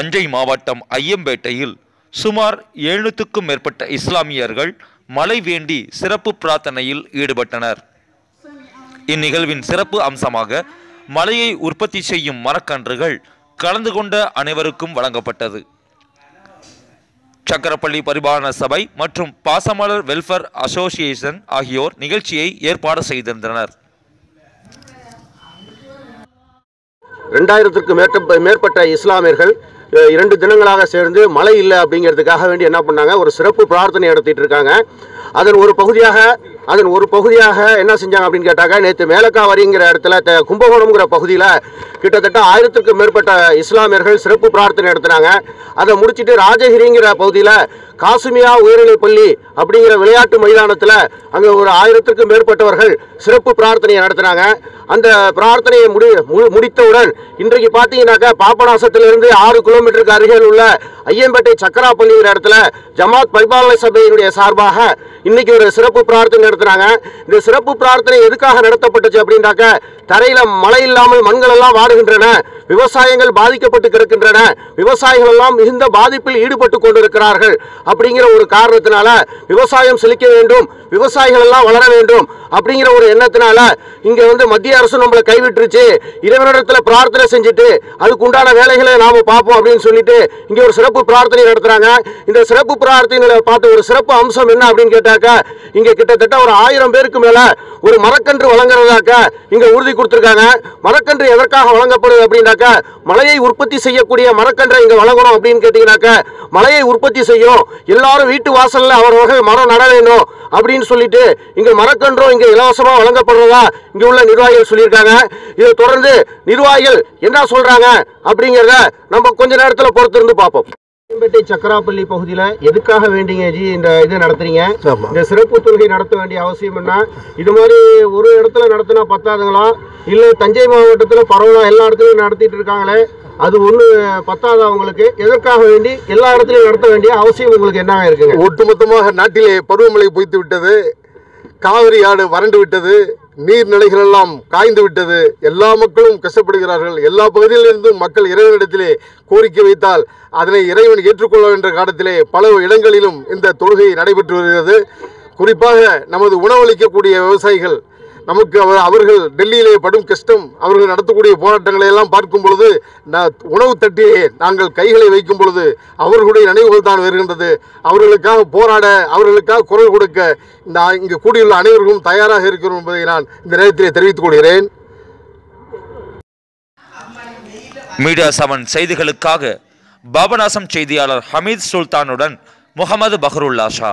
தஞ்சை மாவட்டம் ஐயம்பேட்டையில் சுமார் எழுநூற்றுக்கும் மேற்பட்ட இஸ்லாமியர்கள் மழை வேண்டி சிறப்பு பிரார்த்தனையில் ஈடுபட்டனர். இந்நிகழ்வின் சிறப்பு அம்சமாக மலையை உற்பத்தி செய்யும் மரக்கன்றுகள் கலந்து கொண்ட அனைவருக்கும் வழங்கப்பட்டது. சக்கரப்பள்ளி பரிபாலன சபை மற்றும் பாசமலர் வெல்ஃபேர் அசோசியேஷன் ஆகியோர் நிகழ்ச்சியை ஏற்பாடு செய்திருந்தனர். ரெண்டாயிரத்திற்கு மேற்பட்ட மேற்பட்ட இஸ்லாமியர்கள் இரண்டு தினங்களாக சேர்ந்து மழை இல்லை அப்படிங்கிறதுக்காக வேண்டி என்ன பண்ணாங்க? ஒரு சிறப்பு பிரார்த்தனை நடத்திட்டு இருக்காங்க. அதன் ஒரு பகுதியாக அதன் ஒரு பகுதியாக என்ன செஞ்சாங்க அப்படின்னு கேட்டாக்க நேற்று மேலக்காவரிங்கிற இடத்துல த- கும்பகோணம்ங்கிற பகுதியில் கிட்டத்தட்ட ஆயிரத்துக்கும் மேற்பட்ட இஸ்லாமியர்கள் சிறப்பு பிரார்த்தனை நடத்தினாங்க. அதை முடிச்சிட்டு ராஜகிரிங்கிற பகுதியில் காசுமியா உயர்நிலைப் பள்ளி அப்படிங்கிற விளையாட்டு மைதானத்தில் அங்கே ஒரு ஆயிரத்துக்கும் மேற்பட்டவர்கள் சிறப்பு பிரார்த்தனையை நடத்தினாங்க. அந்த பிரார்த்தனையை முடி மு- முடித்தவுடன் இன்றைக்கு பார்த்தீங்கன்னாக்கா பாபநாசத்திலிருந்து ஆறு கிலோமீட்டருக்கு அருகில் உள்ள ஐயம்பேட்டை சக்கராப்பள்ளிங்கிற இடத்துல ஜமாத் பரிபாலனை சபையினுடைய சார்பாக இன்னைக்கு ஒரு சிறப்பு பிரார்த்தனை நடத்துறாங்க. இந்த சிறப்பு பிரார்த்தனை எதுக்காக நடத்தப்பட்டுச்சு அப்படின்னாக்க தரையில மழை இல்லாமல் மண்கள் எல்லாம் வாடுகின்றன. விவசாயங்கள் பாதிக்கப்பட்டு கிடக்கின்றன. விவசாயிகள் எல்லாம் மிகுந்த பாதிப்பில் ஈடுபட்டு கொண்டிருக்கிறார்கள். அப்படிங்கிற ஒரு காரணத்தினால விவசாயம் செழிக்க வேண்டும். விவசாயிகள் எல்லாம் வளர வேண்டும். அப்படிங்கிற ஒரு எண்ணத்தினால இங்க வந்து மத்திய அரசு நம்மளை கைவிட்டுருச்சு. இறைவனிடத்துல பிரார்த்தனை செஞ்சுட்டு அதுக்கு உண்டான வேலைகளை நாம பார்ப்போம் அப்படின்னு சொல்லிட்டு இங்க ஒரு சிறப்பு பிரார்த்தனை நடத்துறாங்க. இந்த சிறப்பு பிரார்த்தனைகளை பார்த்து ஒரு சிறப்பு அம்சம் என்ன அப்படின்னு கேட்டாக்க இங்க கிட்டத்தட்ட ஒரு ஆயிரம் பேருக்கு மேல ஒரு மரக்கன்று வழங்குறதாக்க இங்க உறுதி கொடுத்துருக்காங்க. மரக்கன்று எதற்காக வழங்கப்படுது அப்படின்னாக்க மலையை உற்பத்தி செய்யக்கூடிய மரக்கன்றை இங்கே வழங்கணும் அப்படின்னு கேட்டிங்கனாக்க மலையை உற்பத்தி செய்யும் எல்லாரும் வீட்டு வாசலில் அவரவர்கள் மரம் நட வேண்டும் அப்படின்னு சொல்லிட்டு இங்கே மரக்கன்றும் இங்கே இலவசமாக வழங்கப்படுறதா இங்கே உள்ள நிர்வாகிகள் சொல்லியிருக்காங்க. இதை தொடர்ந்து நிர்வாகிகள் என்ன சொல்கிறாங்க அப்படிங்கிறத நம்ம கொஞ்ச நேரத்தில் பொறுத்திருந்து பார்ப்போம். ஐயம்பேட்டை சக்கராப்பள்ளி பகுதியில் எதுக்காக வேண்டிங்க ஜி இந்த இது நடத்துறீங்க? இந்த சிறப்பு தொழுகை நடத்த வேண்டிய அவசியம் என்ன? இது மாதிரி ஒரு இடத்துல நடத்தினா பத்தாதுங்களா? இல்லை தஞ்சை மாவட்டத்தில் பரவலா எல்லா இடத்துலையும் நடத்திட்டு இருக்காங்களே அது ஒன்று பத்தாதா உங்களுக்கு? எதற்காக வேண்டி எல்லா இடத்துலையும் நடத்த வேண்டிய அவசியம் உங்களுக்கு என்ன இருக்குங்க? ஒட்டுமொத்தமாக நாட்டிலே பருவமழை பொய்த்து விட்டது காவிரி ஆடு வறண்டு விட்டது நீர்நிலைகள் எல்லாம் காய்ந்து விட்டது. எல்லா மக்களும் கஷ்டப்படுகிறார்கள். எல்லா பகுதியிலிருந்தும் மக்கள் இறைவனிடத்திலே கோரிக்கை வைத்தால் அதனை இறைவன் ஏற்றுக்கொள்ள என்ற காலத்திலே பல இடங்களிலும் இந்த தொழுகை நடைபெற்று வருகிறது. குறிப்பாக நமது உணவளிக்கக்கூடிய விவசாயிகள் நமக்கு அவர் அவர்கள் டெல்லியிலே படும் கஷ்டம் அவர்கள் நடத்தக்கூடிய போராட்டங்களை எல்லாம் பார்க்கும் பொழுது உணவு தட்டிலே நாங்கள் கைகளை வைக்கும் பொழுது அவர்களுடைய நினைவுகள் தான் வருகின்றது. அவர்களுக்காக போராட அவர்களுக்காக குரல் கொடுக்க இந்த இங்கு கூடியுள்ள அனைவருக்கும் தயாராக இருக்கிறோம் என்பதை நான் இந்த நேரத்திலே தெரிவித்துக் கொள்கிறேன். மீடியா செவன் செய்திகளுக்காக பாபநாசம் செய்தியாளர் ஹமீத் சுல்தானுடன் முகமது பஹருல்லா ஷா.